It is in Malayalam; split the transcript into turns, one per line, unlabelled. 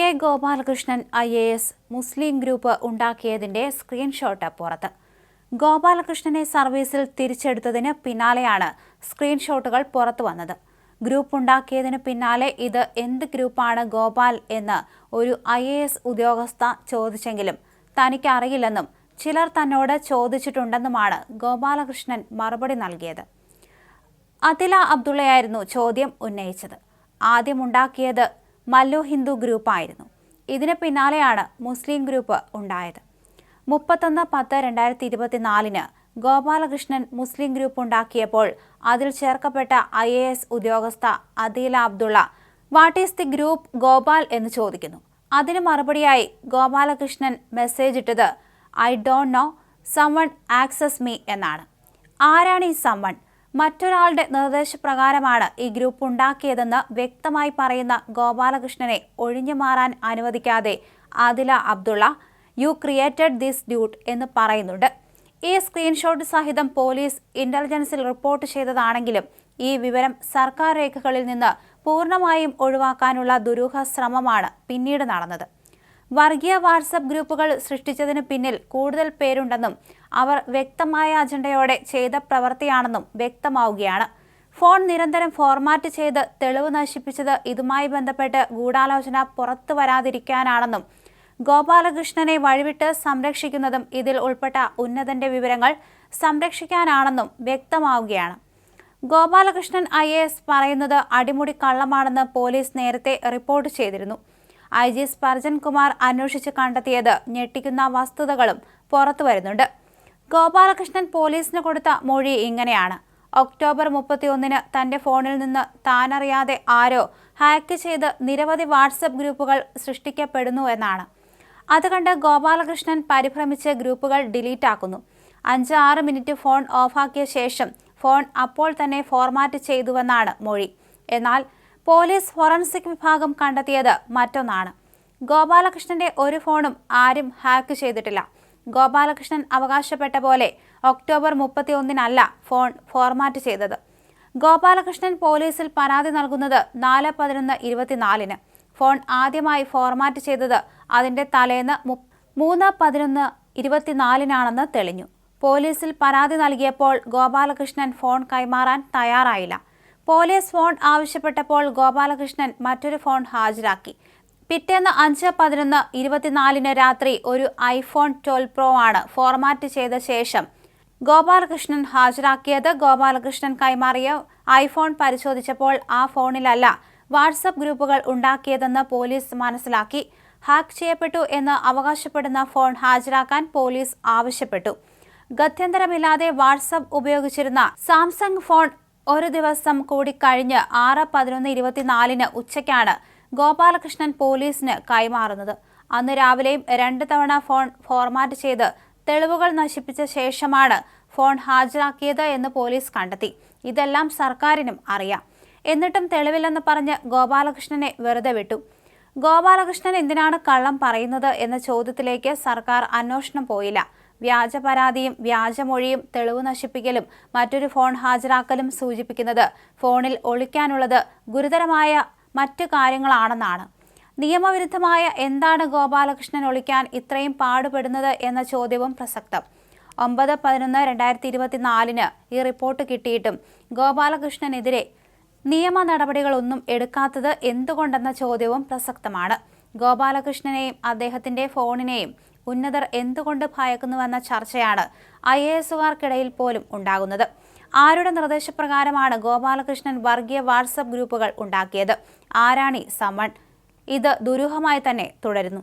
K Gopalakrishnan I A S Muslim group ഉണ്ടാക്കിയതിന്റെ സ്ക്രീൻഷോട്ട് പുറത്ത്. ഗോപാലകൃഷ്ണനെ സർവീസിൽ തിരിച്ചെടുത്തതിന് പിന്നാലെയാണ് സ്ക്രീൻഷോട്ടുകൾ പുറത്തു വന്നത്. ഗ്രൂപ്പ് ഉണ്ടാക്കിയതിന് പിന്നാലെ ഇത് എന്ത് ഗ്രൂപ്പാണ് ഗോപാൽ എന്ന് ഒരു ഐ എ എസ് ഉദ്യോഗസ്ഥ ചോദിച്ചെങ്കിലും തനിക്ക് അറിയില്ലെന്നും ചിലർ തന്നോട് ചോദിച്ചിട്ടുണ്ടെന്നുമാണ് ഗോപാലകൃഷ്ണൻ മറുപടി നൽകിയത്. അതില അബ്ദുള്ളയായിരുന്നു ചോദ്യം ഉന്നയിച്ചത്. ആദ്യമുണ്ടാക്കിയത് മല്ലു ഹിന്ദു ഗ്രൂപ്പായിരുന്നു. ഇതിന് പിന്നാലെയാണ് മുസ്ലിം ഗ്രൂപ്പ് ഉണ്ടായത്. മുപ്പത്തൊന്ന് പത്ത് രണ്ടായിരത്തി ഇരുപത്തിനാലിന് ഗോപാലകൃഷ്ണൻ മുസ്ലിം ഗ്രൂപ്പ് ഉണ്ടാക്കിയപ്പോൾ അതിൽ ചേർക്കപ്പെട്ട ഐ എ എസ് ഉദ്യോഗസ്ഥ Adeela Abdulla what is the group Gopal എന്ന് ചോദിക്കുന്നു. അതിന് മറുപടിയായി ഗോപാലകൃഷ്ണൻ മെസ്സേജ് ഇട്ടത് I don't know someone access me എന്നാണ്. ആരാണ് ഈ സംവൺ മറ്റൊരാളുടെ നിർദ്ദേശപ്രകാരമാണ് ഈ ഗ്രൂപ്പ് ഉണ്ടാക്കിയതെന്ന് വ്യക്തമായി പറയുന്ന ഗോപാലകൃഷ്ണനെ ഒഴിഞ്ഞു മാറാൻ അനുവദിക്കാതെ Adila Abdulla you created this dude എന്ന് പറയുന്നുണ്ട്. ഈ സ്ക്രീൻഷോട്ട് സഹിതം പോലീസ് ഇന്റലിജൻസിൽ റിപ്പോർട്ട് ചെയ്തതാണെങ്കിലും ഈ വിവരം സർക്കാർ രേഖകളിൽ നിന്ന് പൂർണമായും ഒഴിവാക്കാനുള്ള ദുരൂഹ ശ്രമമാണ് പിന്നീട് നടന്നത്. വർഗീയ വാട്സപ്പ് ഗ്രൂപ്പുകൾ സൃഷ്ടിച്ചതിന് പിന്നിൽ കൂടുതൽ പേരുണ്ടെന്നും അവർ വ്യക്തമായ അജണ്ടയോടെ ചെയ്ത പ്രവൃത്തിയാണെന്നും വ്യക്തമാവുകയാണ്. ഫോൺ നിരന്തരം ഫോർമാറ്റ് ചെയ്ത് തെളിവ് നശിപ്പിച്ചത് ഇതുമായി ബന്ധപ്പെട്ട് ഗൂഢാലോചന പുറത്തു വരാതിരിക്കാനാണെന്നും ഗോപാലകൃഷ്ണനെ വഴിവിട്ട് സംരക്ഷിക്കുന്നതും ഇതിൽ ഉൾപ്പെട്ട ഉന്നതന്റെ വിവരങ്ങൾ സംരക്ഷിക്കാനാണെന്നും വ്യക്തമാവുകയാണ്. ഗോപാലകൃഷ്ണൻ ഐ പറയുന്നത് അടിമുടി കള്ളമാണെന്ന് പോലീസ് നേരത്തെ റിപ്പോർട്ട് ചെയ്തിരുന്നു. ഐ ജി സ്പർജൻ കുമാർ അന്വേഷിച്ച് കണ്ടെത്തിയത് ഞെട്ടിക്കുന്ന വസ്തുതകളും പുറത്തു വരുന്നുണ്ട്. ഗോപാലകൃഷ്ണൻ പോലീസിന് കൊടുത്ത മൊഴി ഇങ്ങനെയാണ്. ഒക്ടോബർ മുപ്പത്തിയൊന്നിന് തന്റെ ഫോണിൽ നിന്ന് താനറിയാതെ ആരോ ഹാക്ക് ചെയ്ത് നിരവധി വാട്സപ്പ് ഗ്രൂപ്പുകൾ സൃഷ്ടിക്കപ്പെടുന്നു എന്നാണ്. അത് കണ്ട് ഗോപാലകൃഷ്ണൻ പരിഭ്രമിച്ച് ഗ്രൂപ്പുകൾ ഡിലീറ്റ് ആക്കുന്നു. അഞ്ച് ആറ് മിനിറ്റ് ഫോൺ ഓഫാക്കിയ ശേഷം ഫോൺ അപ്പോൾ തന്നെ ഫോർമാറ്റ് ചെയ്തുവെന്നാണ് മൊഴി. എന്നാൽ പോലീസ് ഫോറൻസിക് വിഭാഗം കണ്ടെത്തിയത് മറ്റൊന്നാണ്. ഗോപാലകൃഷ്ണന്റെ ഒരു ഫോണും ആരും ഹാക്ക് ചെയ്തിട്ടില്ല. ഗോപാലകൃഷ്ണൻ അവകാശപ്പെട്ട പോലെ ഒക്ടോബർ മുപ്പത്തി ഒന്നിനല്ല ഫോൺ ഫോർമാറ്റ് ചെയ്തത്. ഗോപാലകൃഷ്ണൻ പോലീസിൽ പരാതി നൽകുന്നത് നാല് പതിനൊന്ന് ഇരുപത്തിനാലിന്. ഫോൺ ആദ്യമായി ഫോർമാറ്റ് ചെയ്തത് അതിന്റെ തലേന്ന് മൂന്ന് പതിനൊന്ന് ഇരുപത്തിനാലിനാണെന്ന് തെളിഞ്ഞു. പോലീസിൽ പരാതി നൽകിയപ്പോൾ ഗോപാലകൃഷ്ണൻ ഫോൺ കൈമാറാൻ തയ്യാറായില്ല. പോലീസ് ഫോൺ ആവശ്യപ്പെട്ടപ്പോൾ ഗോപാലകൃഷ്ണൻ മറ്റൊരു ഫോൺ ഹാജരാക്കി. പിറ്റേന്ന് അഞ്ച് പതിനൊന്ന് ഇരുപത്തിനാലിന് രാത്രി ഒരു ഐഫോൺ ട്വൽവ് പ്രോ ആണ് ഫോർമാറ്റ് ചെയ്ത ശേഷം ഗോപാലകൃഷ്ണൻ ഹാജരാക്കിയത്. ഗോപാലകൃഷ്ണൻ കൈമാറിയ ഐഫോൺ പരിശോധിച്ചപ്പോൾ ആ ഫോണിലല്ല വാട്സപ്പ് ഗ്രൂപ്പുകൾ ഉണ്ടാക്കിയതെന്ന് പോലീസ് മനസ്സിലാക്കി. ഹാക്ക് ചെയ്യപ്പെട്ടു എന്ന് അവകാശപ്പെടുന്ന ഫോൺ ഹാജരാക്കാൻ പോലീസ് ആവശ്യപ്പെട്ടു. ഗത്യന്തരമില്ലാതെ വാട്സപ്പ് ഉപയോഗിച്ചിരുന്ന സാംസങ് ഫോൺ ഒരു ദിവസം കൂടി കഴിഞ്ഞ് ആറ് പതിനൊന്ന് ഇരുപത്തിനാലിന് ഉച്ചയ്ക്കാണ് ഗോപാലകൃഷ്ണൻ പോലീസിന് കൈമാറുന്നത്. അന്ന് രാവിലെയും രണ്ട് തവണ ഫോൺ ഫോർമാറ്റ് ചെയ്ത് തെളിവുകൾ നശിപ്പിച്ച ശേഷമാണ് ഫോൺ ഹാജരാക്കിയത് എന്ന് പോലീസ് കണ്ടെത്തി. ഇതെല്ലാം സർക്കാരിനും അറിയാം. എന്നിട്ടും തെളിവില്ലെന്ന് പറഞ്ഞ് ഗോപാലകൃഷ്ണനെ വെറുതെ വിട്ടു. ഗോപാലകൃഷ്ണൻ എന്തിനാണ് കള്ളം പറയുന്നത് എന്ന ചോദ്യത്തിലേക്ക് സർക്കാർ അന്വേഷണം പോയില്ല. വ്യാജ പരാതിയും വ്യാജമൊഴിയും തെളിവ് നശിപ്പിക്കലും മറ്റൊരു ഫോൺ ഹാജരാക്കലും സൂചിപ്പിക്കുന്നത് ഫോണിൽ ഒളിക്കാനുള്ളത് ഗുരുതരമായ മറ്റു കാര്യങ്ങളാണെന്നാണ്. നിയമവിരുദ്ധമായ എന്താണ് ഗോപാലകൃഷ്ണൻ ഒളിക്കാൻ ഇത്രയും പാടുപെടുന്നത് എന്ന ചോദ്യവും പ്രസക്തം. ഒമ്പത് പതിനൊന്ന് രണ്ടായിരത്തി ഇരുപത്തിനാലിന് ഈ റിപ്പോർട്ട് കിട്ടിയിട്ടും ഗോപാലകൃഷ്ണനെതിരെ നിയമ നടപടികളൊന്നും എടുക്കാത്തത് എന്തുകൊണ്ടെന്ന ചോദ്യവും പ്രസക്തമാണ്. ഗോപാലകൃഷ്ണനെയും അദ്ദേഹത്തിന്റെ ഫോണിനെയും ഉന്നതർ എന്തുകൊണ്ട് ഭയക്കുന്നുവെന്ന ചർച്ചയാണ് ഐ എ എസുകാർക്കിടയിൽ പോലും ഉണ്ടാകുന്നത്. ആരുടെ നിർദ്ദേശപ്രകാരമാണ് ഗോപാലകൃഷ്ണൻ വർഗീയ വാട്സപ്പ് ഗ്രൂപ്പുകൾ ഉണ്ടാക്കിയത്? ആരാണി സമൺ ഇത് ദുരൂഹമായി തന്നെ തുടരുന്നു.